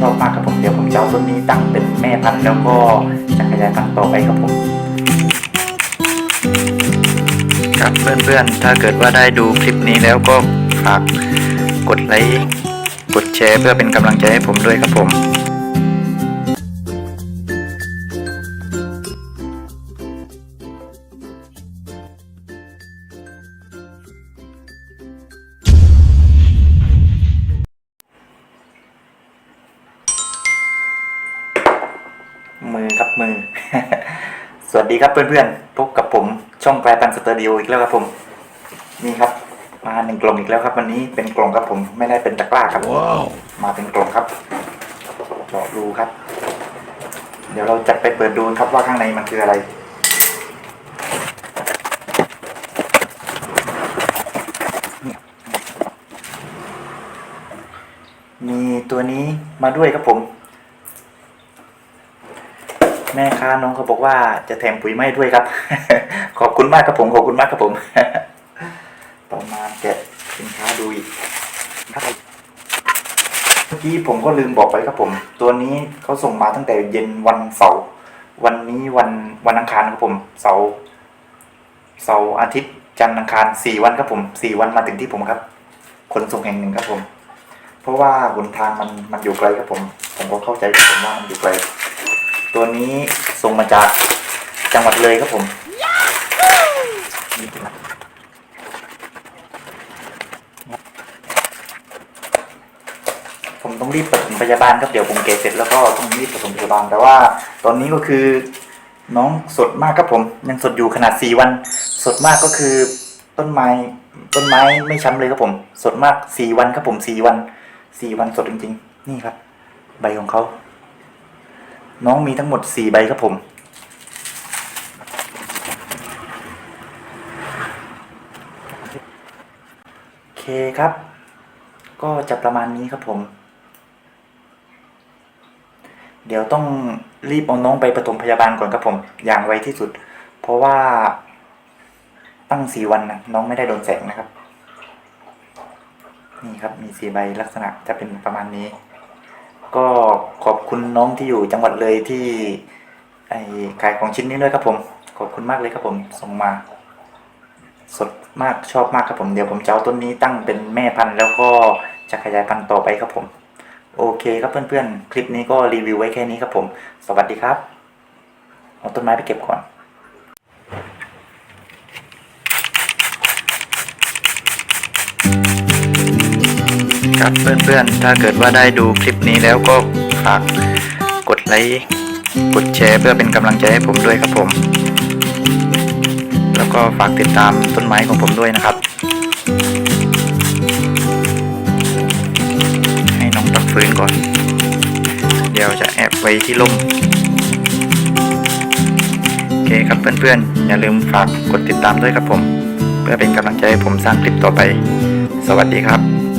ชอบมากครับผมเดี๋ยวผมจะเอาต้นนี้ตั้งเป็นแม่พันธุ์แล้วก็จะขยายพันธุ์ต่อไปครับผมครับเพื่อนๆ ถ้าเกิดว่าได้ดูคลิปนี้แล้วก็ฝากกดไลค์ กดแชร์เพื่อเป็นกำลังใจให้ผมด้วยครับผม มือครับมือ สวัสดีครับเพื่อนๆ พบกับผมช่องแปรปันสเตอริโออีกแล้วครับผม นี่ครับ มาหนึ่งกล่องอีกแล้วครับ วันนี้เป็นกล่องครับผมไม่ได้เป็นตะกร้าครับว้าวมาเป็นกล่องครับเจาะรูครับ เดี๋ยวเราจะไปเปิดดูครับว่าข้างในมันคืออะไรมีตัวนี้มาด้วยครับผม แม่ค้าน้องเขาบอกว่าจะแถมปุ๋ยไม้ด้วยครับ ขอบคุณมากครับผมขอบคุณมากครับผมต่อมาแกะสินค้าดูอีกครับเมื่อกี้ผมก็ลืมบอกไปครับผม ตัวนี้เขาส่งมาตั้งแต่เย็นวันเสาร์วันนี้วันวันอังคารครับผมเสาร์เสาร์อาทิตย์จันทร์อังคารสี่วันครับผมสี่วันมาถึงที่ผมครับขนส่งแห่งหนึ่งครับผม เพราะว่าหนทางมันมันอยู่ไกลครับผม ผมก็เข้าใจผมว่ามันอยู่ไกล ตัวนี้ส่งมาจากจังหวัดเลยครับผมผมต้องรีบปฐมพยาบาลครับเดี๋ยวผมเกเสร็จแล้วก็ต้องรีบปฐมพยาบาล แต่ว่าตอนนี้ก็คือน้องสดมากครับผม ยังสดอยู่ขนาดสี่วัน สดมากก็คือต้นไม้ต้นไม้ไม่ช้ำเลยครับผม สดมากสี่วันครับผมสี่วันสี่วันสดจริง ๆ นี่ครับ ใบของเขา น้องมีทั้งหมดสี่ใบครับผม โอเคครับ ก็จะประมาณนี้ครับผม เดี๋ยวต้องรีบเอาน้องไปปฐมพยาบาลก่อนครับผม อย่างไวที่สุด เพราะว่าตั้งสี่วันนะน้องไม่ได้โดนแสงนะครับ นี่ครับมีสี่ใบลักษณะจะเป็นประมาณนี้ ก็ขอบคุณน้องที่อยู่จังหวัดเลยที่ไอขายของชิ้นนี้ด้วยครับผม ขอบคุณมากเลยครับผมส่งมา สดมากชอบมากครับผมเดี๋ยวผมจะเอาต้นนี้ตั้งเป็นแม่พันธุ์แล้วก็จะขยายพันธุ์ต่อไปครับผม โอเคครับเพื่อนๆ คลิปนี้ก็รีวิวไว้แค่นี้ครับผม สวัสดีครับเอาต้นไม้ไปเก็บก่อน ครับเพื่อนๆ ถ้าเกิดว่าได้ดูคลิปนี้แล้วก็ฝากกดไลค์กดแชร์เพื่อเป็นกำลังใจให้ผมด้วยครับผม แล้วก็ฝากติดตามต้นไม้ของผมด้วยนะครับ ให้น้องตักฟื้นก่อน เดี๋ยวจะแอบไว้ที่ร่มโอเคครับเพื่อนๆ อย่าลืมฝากกดติดตามด้วยครับผม เพื่อเป็นกำลังใจให้ผมสร้างคลิปต่อไป สวัสดีครับ